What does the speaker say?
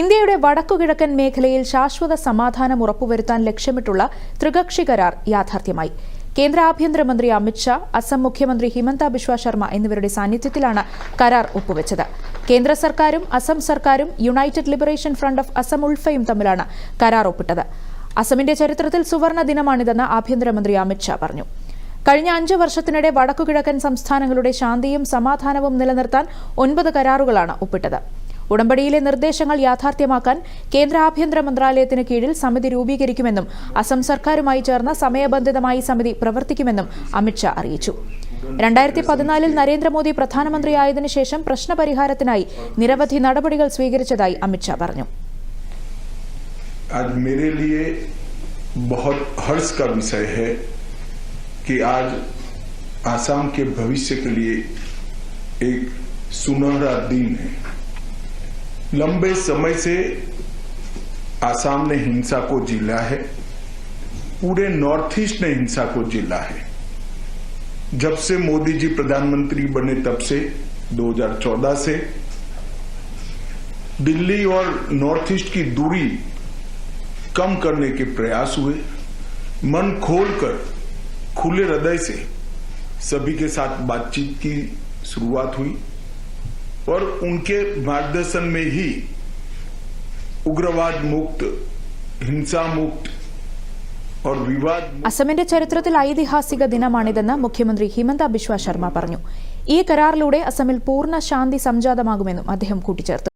ഇന്ത്യയുടെ വടക്കുകിഴക്കൻ മേഖലയിൽ ശാശ്വത സമാധാനം ഉറപ്പുവരുത്താൻ ലക്ഷ്യമിട്ടുള്ള ത്രികക്ഷി കരാർ യാഥാർത്ഥ്യമായി. കേന്ദ്ര ആഭ്യന്തരമന്ത്രി അമിത്ഷാ അസം മുഖ്യമന്ത്രി ഹിമന്ത ബിശ്വ ശർമ്മ എന്നിവരുടെ സാന്നിധ്യത്തിലാണ് കരാർ ഒപ്പുവെച്ചത്. കേന്ദ്ര സർക്കാരും അസം സർക്കാരും United Liberation Front of Assam ഉൾഫയും തമ്മിലാണ് കരാർ ഒപ്പിട്ടത്. അസമിന്റെ ചരിത്രത്തിൽ സുവർണ ദിനമാണിതെന്ന് ആഭ്യന്തരമന്ത്രി അമിത്ഷാ പറഞ്ഞു. കഴിഞ്ഞ അഞ്ച് വർഷത്തിനിടെ വടക്കുകിഴക്കൻ സംസ്ഥാനങ്ങളുടെ ശാന്തിയും സമാധാനവും നിലനിർത്താൻ ഒൻപത് കരാറുകളാണ് ഒപ്പിട്ടത്. ഉടമ്പടിയിലെ നിർദ്ദേശങ്ങൾ യാഥാർത്ഥ്യമാക്കാൻ കേന്ദ്ര ആഭ്യന്തര മന്ത്രാലയത്തിന് കീഴിൽ സമിതി രൂപീകരിക്കുമെന്നും അസം സർക്കാരുമായി ചേർന്ന് സമയബന്ധിതമായി സമിതി പ്രവർത്തിക്കുമെന്നും അമിത്ഷാ അറിയിച്ചു രണ്ടായിരത്തി പതിനാലിൽ നരേന്ദ്രമോദി പ്രധാനമന്ത്രിയായതിനു ശേഷം പ്രശ്നപരിഹാരത്തിനായി നിരവധി നടപടികൾ സ്വീകരിച്ചതായി അമിത്ഷാ പറഞ്ഞു आज मेरे लिए बहुत हर्ष का विषय है कि आज आसाम के भविष्य के लिए एक सुनहरा दिन है लंबे समय से आसाम ने हिंसा को झेला है, पूरे नॉर्थ ईस्ट ने हिंसा को झेला है। जब से मोदी जी प्रधानमंत्री बने तब से 2014 से, दिल्ली और नॉर्थ ईस्ट की दूरी कम करने के प्रयास हुए, मन खोलकर, खुले हृदय से सभी के साथ बातचीत की शुरुआत हुई। और उनके मार्गदर्शन में ही उग्रवाद मुक्त हिंसा मुक्त और विवाद मुक्त അസമിന്റെ ചരിത്രത്തിൽ ഐതിഹാസിക ദിനമാണിതെന്ന് മുഖ്യമന്ത്രി ഹിമന്ത ബിശ്വ ശർമ്മ പറഞ്ഞു ഈ കരാറിലൂടെ അസമിൽ പൂർണ്ണ ശാന്തി സംജാതമാകുമെന്നും അദ്ദേഹം കൂട്ടിച്ചേർത്തു